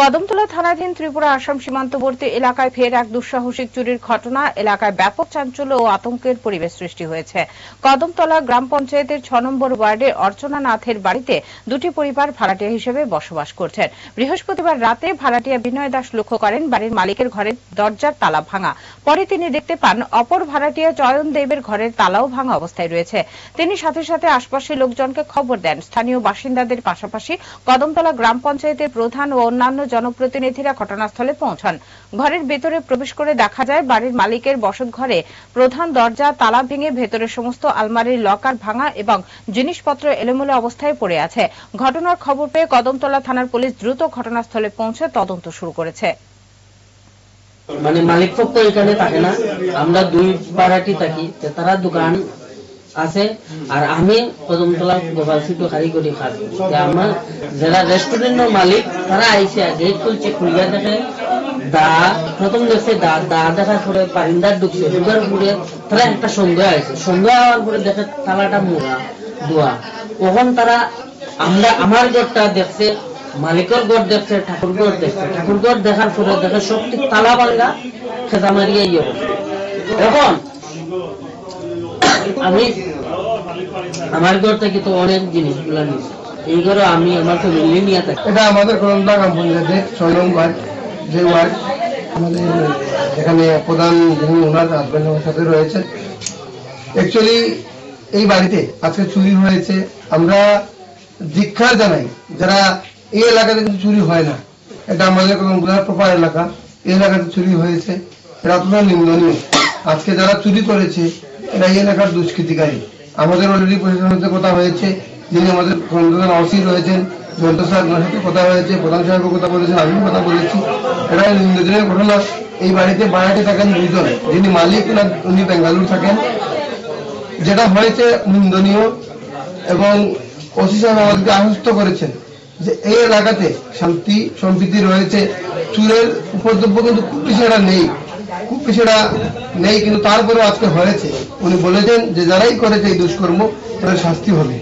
কদমতলা থানাধীন ত্রিপুরা আসাম সীমান্তবর্তী এলাকায় ফের এক দুঃসাহসিক চুরির ঘটনা। এলাকায় ব্যাপক চাঞ্চল্য ও আতঙ্কের পরিবেশ সৃষ্টি হয়েছে। কদমতলা গ্রাম পঞ্চায়েতের ছ নম্বর ওয়ার্ডে অর্চনা নাথের বাড়িতে দুটি পরিবার ভাড়াটিয়া হিসেবে বসবাস করছেন। বৃহস্পতিবার রাতে ভাড়াটিয়া বিনয় দাস লক্ষ্য করেন, বাড়ির মালিকের ঘরের দরজার তালা ভাঙা। পরে তিনি দেখতে পান, অপর ভাড়াটিয়া চয়ন দেবের ঘরের তালাও ভাঙা অবস্থায় রয়েছে। তিনি সাথে সাথে আশপাশের লোকজনকে খবর দেন। স্থানীয় বাসিন্দাদের পাশাপাশি কদমতলা গ্রাম পঞ্চায়েতের প্রধান ও অন্যান্য জনপ্রতিনিধিরা ঘটনাস্থলে পৌঁছান। ঘরের ভেতরে প্রবেশ করে দেখা যায়, বাড়ির মালিকের বসত ঘরে প্রধান দরজা, তালা ভেঙে ভেতরের সমস্ত আলমারির লকার ভাঙা এবং জিনিসপত্র এলোমেলো অবস্থায় পড়ে আছে। ঘটনার খবর পেয়ে কদমতলা থানার পুলিশ দ্রুত ঘটনাস্থলে পৌঁছে তদন্ত শুরু করেছে। মানে মালিক পক্ষ এখানে থাকে না। আমরা দুই ভাড়াটি থাকি। তারা দোকান আছে। আর আমি কদমতলা গোপাল সিটু খালি করি খাই আমার যারা রেস্টুরেন্টের মালিক তারা আইসে গেট খুলছে খুলিয়া দেখে। দা প্রথম দেখছে দা দা দেখার পরে পারিন্দার ঢুকছে। ঢুকার পরে তারা একটা সন্দেহ আছে সন্দেহ হওয়ার পরে দেখে তালাটা মোড়া দোয়া তখন তারা আমরা আমার ঘরটা দেখছে মালিকের ঘর দেখছে ঠাকুর ঘর দেখছে। ঠাকুর ঘর দেখার পরে দেখে সবটি তালা বাঙ্গা খেতা মারিয়ে ইয়ে। এখন আমি আমার ঘর থেকে তো অনেক জিনিসগুলো নিয়েছি। এই ঘরে আমি, আমার ফ্যামিলি নিয়ে থাকি। এটা আমাদের করন্দা গ্রাম পঞ্চায়েতের ছয় নং ওয়ার্ড যে ওয়ার্ড। আমাদের এখানে প্রধান যিনি ওনার হাজব্যান্ড আমার সাথে রয়েছে। অ্যাকচুয়ালি এই বাড়িতে আজকে চুরি হয়েছে। আমরা দীক্ষা জানাই, যারা এই এলাকাতে কিন্তু চুরি হয় না। এটা আমাদের কদমগুলার প্রপার এলাকা। এই এলাকাতে চুরি হয়েছে। এটা অতটা নিন্দনীয়। আজকে যারা চুরি করেছে এরা এলাকার দুষ্কৃতিকারী। আমাদের অলরেডি প্রশাসনের সাথে কথা হয়েছে, যিনি আমাদের প্রধান অসি রয়েছেন জয়ন্ত ওনার সাথে কথা হয়েছে, প্রধান সাহেবের কথা বলেছেন, আমিও কথা বলেছি। এটা নিন্দনীয় ঘটনা এই বাড়িতে বাড়াতে থাকেন দুজন যিনি মালিক উনি বেঙ্গালুরু থাকেন। যেটা হয়েছে নিন্দনীয় এবং ওসি সাহেব আমাদেরকে আশ্বস্ত করেছেন যে এই এলাকাতে শান্তি, সম্প্রীতি রয়েছে। চুরের উপদ্রব্য কিন্তু খুব বেশি একটা নেই। খুব কিছুটা নেই, কিন্তু তারপরেও আজকে হয়েছে। উনি বলেছেন যে, যারাই করেছে এই দুষ্কর্ম, তাদের শাস্তি হবে।